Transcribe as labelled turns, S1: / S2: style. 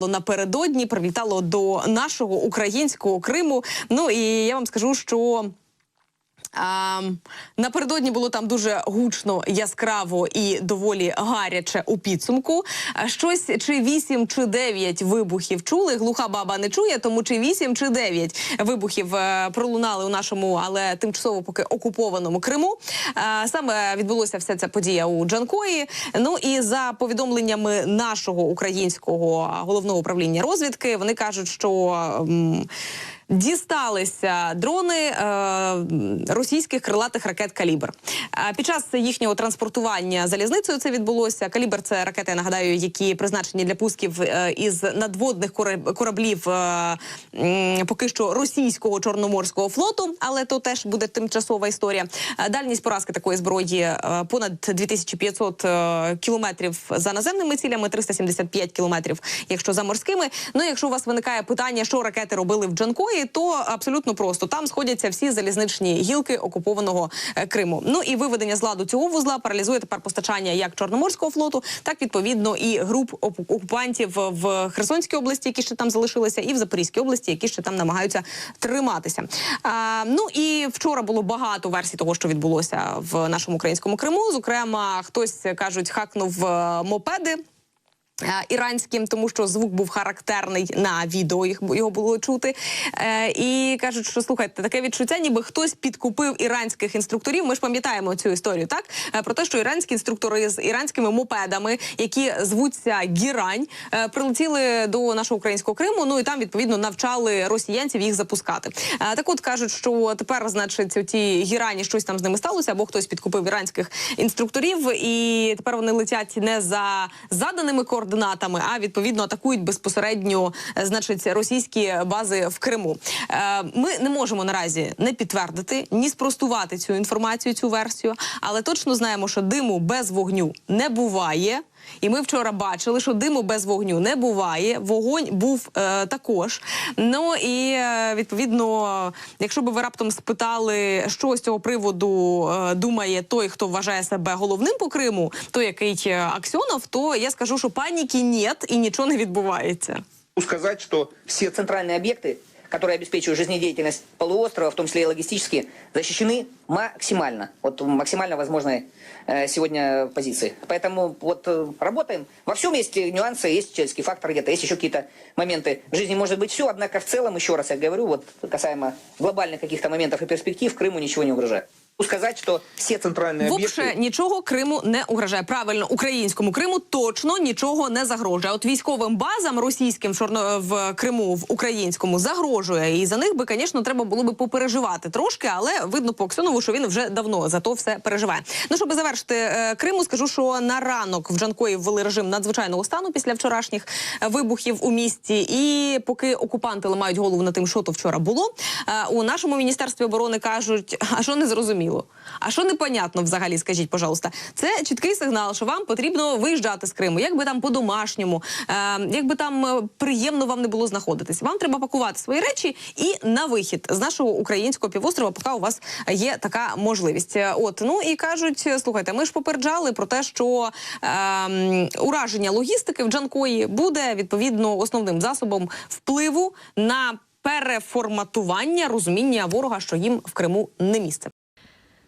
S1: напередодні привітало до нашого українського Криму. Ну і я вам скажу, що. Напередодні було там дуже гучно, яскраво і доволі гаряче у підсумку. Щось чи 8, чи 9 вибухів чули. Глуха баба не чує, тому чи 8, чи 9 вибухів е, пролунали у нашому, але тимчасово поки окупованому Криму. Саме відбулося вся ця подія у Джанкої. Ну і за повідомленнями нашого українського головного управління розвідки, вони кажуть, що. Дісталися дрони е, російських крилатих ракет Калібр. Під час їхнього транспортування залізницею це відбулося. Калібр це ракети, я нагадаю, які призначені для пусків е, із надводних кораб- кораблів е, поки що російського чорноморського флоту, але то теж буде тимчасова історія. Е, дальність поразки такої зброї е, понад 2500 е, кілометрів за наземними цілями, 375 кілометрів, якщо за морськими. Ну, якщо у вас виникає питання, що ракети робили в Джанкої, то абсолютно просто там сходяться всі залізничні гілки окупованого е, Криму. Ну і виведення з ладу цього вузла паралізує тепер постачання як Чорноморського флоту, так відповідно і груп оку- окупантів в Херсонській області, які ще там залишилися, і в Запорізькій області, які ще там намагаються триматися. А, ну і вчора було багато версій того, що відбулося в нашому українському Криму. Зокрема, хтось кажуть, хакнув е, мопеди. Е, Іранським, тому що звук був характерний на відео, їх його було чути. Е, і кажуть, що слухайте, таке відчуття, ніби хтось підкупив іранських інструкторів. Ми ж пам'ятаємо цю історію, так Е, про те, що іранські інструктори з іранськими мопедами, які звуться Гірань, е, прилетіли до нашого українського Криму. Ну і там відповідно навчали росіянців їх запускати. Е, так, от кажуть, що тепер, значить, ті гірані щось там з ними сталося, або хтось підкупив іранських інструкторів, і тепер вони летять не за заданими координатами, а відповідно атакують безпосередньо, е, значить, російські бази в Криму. Е, Ми не можемо наразі не підтвердити, ні спростувати цю інформацію, цю версію, але точно знаємо, що диму без вогню не буває. І ми вчора бачили, що диму без вогню не буває. Вогонь був е, також. Ну і е, відповідно, якщо би ви раптом спитали, що з цього приводу е, думає той, хто вважає себе головним по Криму, той який е, Аксьонов, то я скажу, що паніки нет і нічого не відбувається.
S2: сказать, что все
S3: центральные объекты, Которые обеспечивают жизнедеятельность полуострова, в том числе и логистически, защищены максимально. Вот максимально возможной э, сегодня позиции. Поэтому вот э, работаем. Во всем есть нюансы, есть человеческий фактор где-то, есть еще какие-то моменты. В жизни может быть все, однако в целом, еще раз я говорю, вот касаемо глобальных каких-то моментов и перспектив, Крыму ничего не угрожает. Могу сказать, что
S2: все центральные
S1: Вовше
S2: объекты...
S1: нічого Криму не угрожає. Правильно, українському Криму точно нічого не загрожує. От військовим базам російським в Чорно в Криму в українському загрожує. І за них би, звісно, треба було би попереживати трошки, але видно по Аксьонову, що він вже давно за то все переживає. Ну щоб завершити е, Криму, скажу, що на ранок в Джанкої ввели режим надзвичайного стану після вчорашніх е, вибухів у місті. І поки окупанти ламають голову над тим, що то вчора було, е, у нашому міністерстві оборони кажуть, а що не зрозуміло. А що непонятно взагалі, скажіть, пожалуйста, це чіткий сигнал, що вам потрібно виїжджати з Криму, як би там по-домашньому, е, як би там е, приємно вам не було знаходитись. Вам треба пакувати свої речі і на вихід з нашого українського півострова, поки у вас є така можливість. Е, От ну і кажуть, слухайте, ми ж попереджали про те, що е, ураження логістики в Джанкої буде відповідно основним засобом впливу на переформатування розуміння ворога, що їм в Криму не місце.